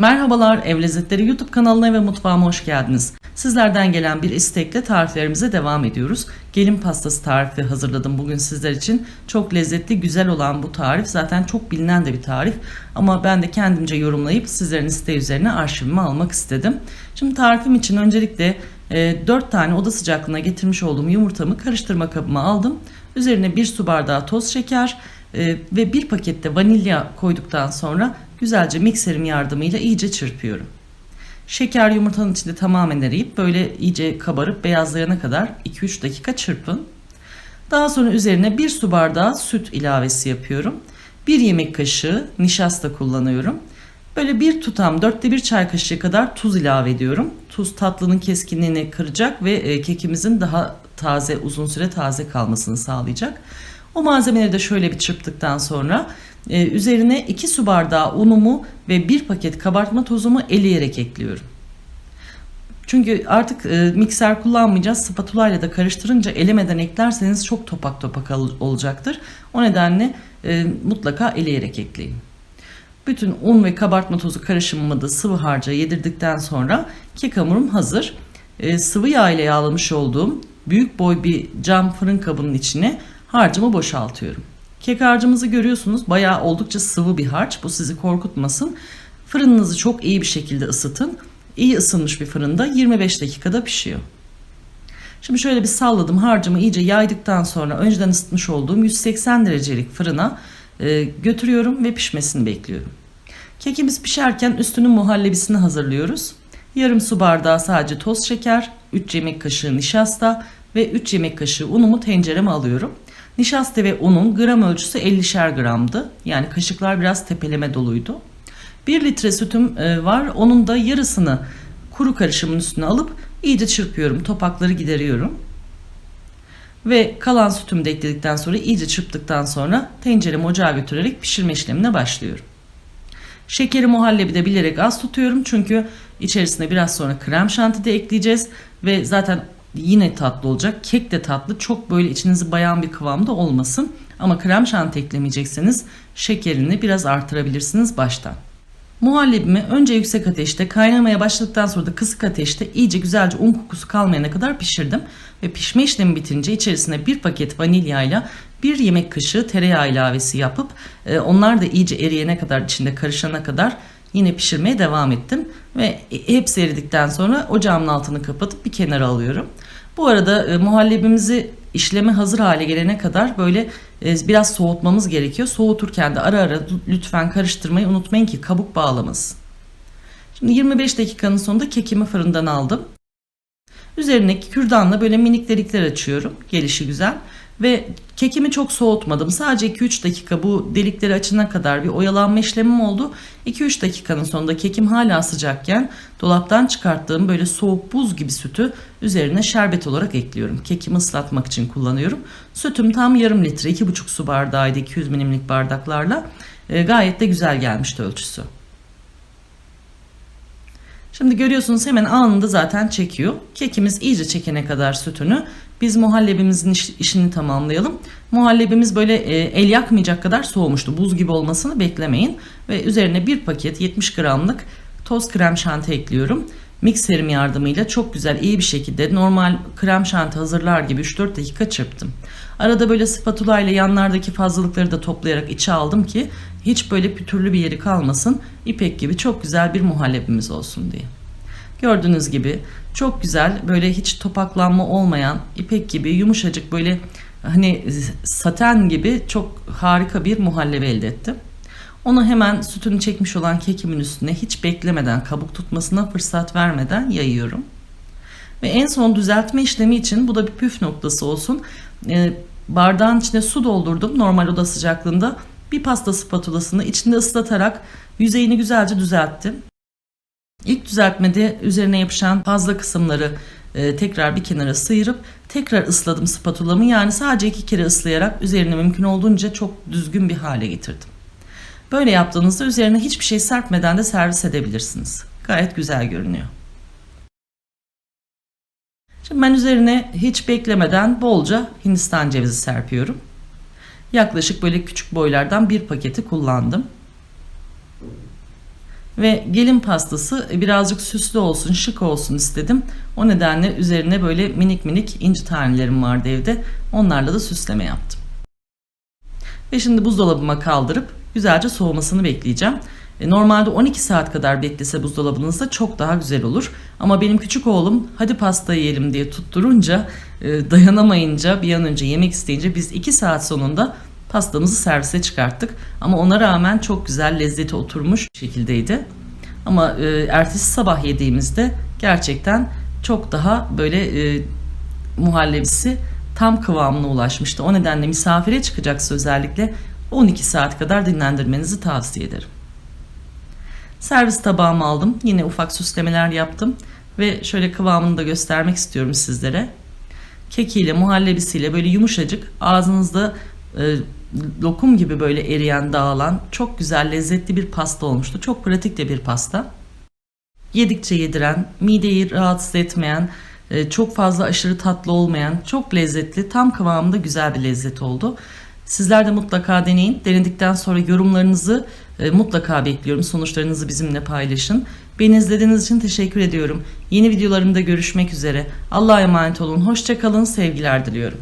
Merhabalar Ev Lezzetleri YouTube kanalına ve mutfağıma hoş geldiniz. Sizlerden gelen bir istekle tariflerimize devam ediyoruz. Gelin pastası tarifi hazırladım bugün sizler için. Çok lezzetli, güzel olan bu tarif zaten çok bilinen de bir tarif. Ama ben de kendimce yorumlayıp sizlerin isteği üzerine arşivime almak istedim. Şimdi tarifim için öncelikle e, 4 tane oda sıcaklığına getirmiş olduğum yumurtamı karıştırma kabıma aldım. Üzerine 1 su bardağı toz şeker e, ve 1 pakette vanilya koyduktan sonra güzelce mikserim yardımıyla iyice çırpıyorum. Şeker yumurtanın içinde tamamen eriyip böyle iyice kabarıp beyazlayana kadar 2-3 dakika çırpın. Daha sonra üzerine 1 su bardağı süt ilavesi yapıyorum. 1 yemek kaşığı nişasta kullanıyorum. Böyle bir tutam dörtte bir çay kaşığı kadar tuz ilave ediyorum. Tuz tatlının keskinliğini kıracak ve e, kekimizin daha taze uzun süre taze kalmasını sağlayacak. O malzemeleri de şöyle bir çırptıktan sonra e, üzerine 2 su bardağı unumu ve 1 paket kabartma tozumu eleyerek ekliyorum. Çünkü artık e, mikser kullanmayacağız. Spatula ile de karıştırınca elemeden eklerseniz çok topak topak olacaktır. O nedenle e, mutlaka eleyerek ekleyin. Bütün un ve kabartma tozu karışımımı da sıvı harca yedirdikten sonra kek hamurum hazır. E, sıvı yağ ile yağlamış olduğum büyük boy bir cam fırın kabının içine harcımı boşaltıyorum. Kek harcımızı görüyorsunuz bayağı oldukça sıvı bir harç. Bu sizi korkutmasın. Fırınınızı çok iyi bir şekilde ısıtın. İyi ısınmış bir fırında 25 dakikada pişiyor. Şimdi şöyle bir salladım harcımı iyice yaydıktan sonra önceden ısıtmış olduğum 180 derecelik fırına e, götürüyorum ve pişmesini bekliyorum. Kekimiz pişerken üstünün muhallebisini hazırlıyoruz. Yarım su bardağı sadece toz şeker, 3 yemek kaşığı nişasta ve 3 yemek kaşığı unumu tencereme alıyorum. Nişasta ve unun gram ölçüsü 50'şer gramdı. Yani kaşıklar biraz tepeleme doluydu. 1 litre sütüm e, var. Onun da yarısını kuru karışımın üstüne alıp iyice çırpıyorum. Topakları gideriyorum. Ve kalan sütümü de ekledikten sonra iyice çırptıktan sonra tenceremi ocağa götürerek pişirme işlemine başlıyorum. Şekeri muhallebi de bilerek az tutuyorum çünkü içerisine biraz sonra krem şanti de ekleyeceğiz ve zaten yine tatlı olacak. Kek de tatlı. Çok böyle içinizi bayan bir kıvamda olmasın. Ama krem şanti eklemeyecekseniz şekerini biraz artırabilirsiniz baştan. Muhallebimi önce yüksek ateşte kaynamaya başladıktan sonra da kısık ateşte iyice güzelce un kokusu kalmayana kadar pişirdim. Ve pişme işlemi bitince içerisine bir paket vanilyayla bir yemek kaşığı tereyağı ilavesi yapıp e, onlar da iyice eriyene kadar içinde karışana kadar yine pişirmeye devam ettim. Ve hepsi eridikten sonra ocağımın altını kapatıp bir kenara alıyorum. Bu arada e, muhallebimizi işleme hazır hale gelene kadar böyle e, biraz soğutmamız gerekiyor. Soğuturken de ara ara lütfen karıştırmayı unutmayın ki kabuk bağlamasın. Şimdi 25 dakikanın sonunda kekimi fırından aldım. Üzerine kürdanla böyle minik delikler açıyorum. Gelişi güzel. Ve kekimi çok soğutmadım. Sadece 2-3 dakika bu delikleri açana kadar bir oyalanma işlemim oldu. 2-3 dakikanın sonunda kekim hala sıcakken dolaptan çıkarttığım böyle soğuk buz gibi sütü üzerine şerbet olarak ekliyorum. Kekimi ıslatmak için kullanıyorum. Sütüm tam yarım litre 2,5 su bardağıydı 200 milimlik bardaklarla. E, gayet de güzel gelmişti ölçüsü. Şimdi görüyorsunuz hemen anında zaten çekiyor. Kekimiz iyice çekene kadar sütünü biz muhallebimizin iş, işini tamamlayalım. Muhallebimiz böyle e, el yakmayacak kadar soğumuştu. Buz gibi olmasını beklemeyin. Ve üzerine bir paket 70 gramlık toz krem şanti ekliyorum. Mikserim yardımıyla çok güzel iyi bir şekilde normal krem şanti hazırlar gibi 3-4 dakika çırptım. Arada böyle spatula ile yanlardaki fazlalıkları da toplayarak içe aldım ki hiç böyle pütürlü bir yeri kalmasın. İpek gibi çok güzel bir muhallebimiz olsun diye. Gördüğünüz gibi çok güzel böyle hiç topaklanma olmayan ipek gibi yumuşacık böyle hani saten gibi çok harika bir muhallebi elde ettim. Onu hemen sütünü çekmiş olan kekimin üstüne hiç beklemeden kabuk tutmasına fırsat vermeden yayıyorum. Ve en son düzeltme işlemi için bu da bir püf noktası olsun. E, bardağın içine su doldurdum normal oda sıcaklığında. Bir pasta spatulasını içinde ıslatarak yüzeyini güzelce düzelttim. İlk düzeltmede üzerine yapışan fazla kısımları e, tekrar bir kenara sıyırıp tekrar ısladım spatulamı. Yani sadece iki kere ıslayarak üzerine mümkün olduğunca çok düzgün bir hale getirdim. Böyle yaptığınızda üzerine hiçbir şey serpmeden de servis edebilirsiniz. Gayet güzel görünüyor. Şimdi ben üzerine hiç beklemeden bolca Hindistan cevizi serpiyorum. Yaklaşık böyle küçük boylardan bir paketi kullandım. Ve gelin pastası birazcık süslü olsun, şık olsun istedim. O nedenle üzerine böyle minik minik inci tanelerim vardı evde. Onlarla da süsleme yaptım. Ve şimdi buzdolabıma kaldırıp güzelce soğumasını bekleyeceğim. E, Normalde 12 saat kadar beklese buzdolabınızda çok daha güzel olur. Ama benim küçük oğlum hadi pasta yiyelim diye tutturunca e, dayanamayınca bir an önce yemek isteyince biz 2 saat sonunda pastamızı servise çıkarttık. Ama ona rağmen çok güzel lezzeti oturmuş şekildeydi. Ama e, ertesi sabah yediğimizde gerçekten çok daha böyle e, muhallebisi tam kıvamına ulaşmıştı. O nedenle misafire çıkacaksa özellikle 12 saat kadar dinlendirmenizi tavsiye ederim. Servis tabağımı aldım. Yine ufak süslemeler yaptım. Ve şöyle kıvamını da göstermek istiyorum sizlere. Kekiyle, muhallebisiyle böyle yumuşacık ağzınızda e, lokum gibi böyle eriyen, dağılan çok güzel, lezzetli bir pasta olmuştu. Çok pratik de bir pasta. Yedikçe yediren, mideyi rahatsız etmeyen, e, çok fazla aşırı tatlı olmayan, çok lezzetli, tam kıvamında güzel bir lezzet oldu. Sizler de mutlaka deneyin. Denedikten sonra yorumlarınızı e, mutlaka bekliyorum. Sonuçlarınızı bizimle paylaşın. Beni izlediğiniz için teşekkür ediyorum. Yeni videolarımda görüşmek üzere. Allah'a emanet olun. Hoşçakalın. Sevgiler diliyorum.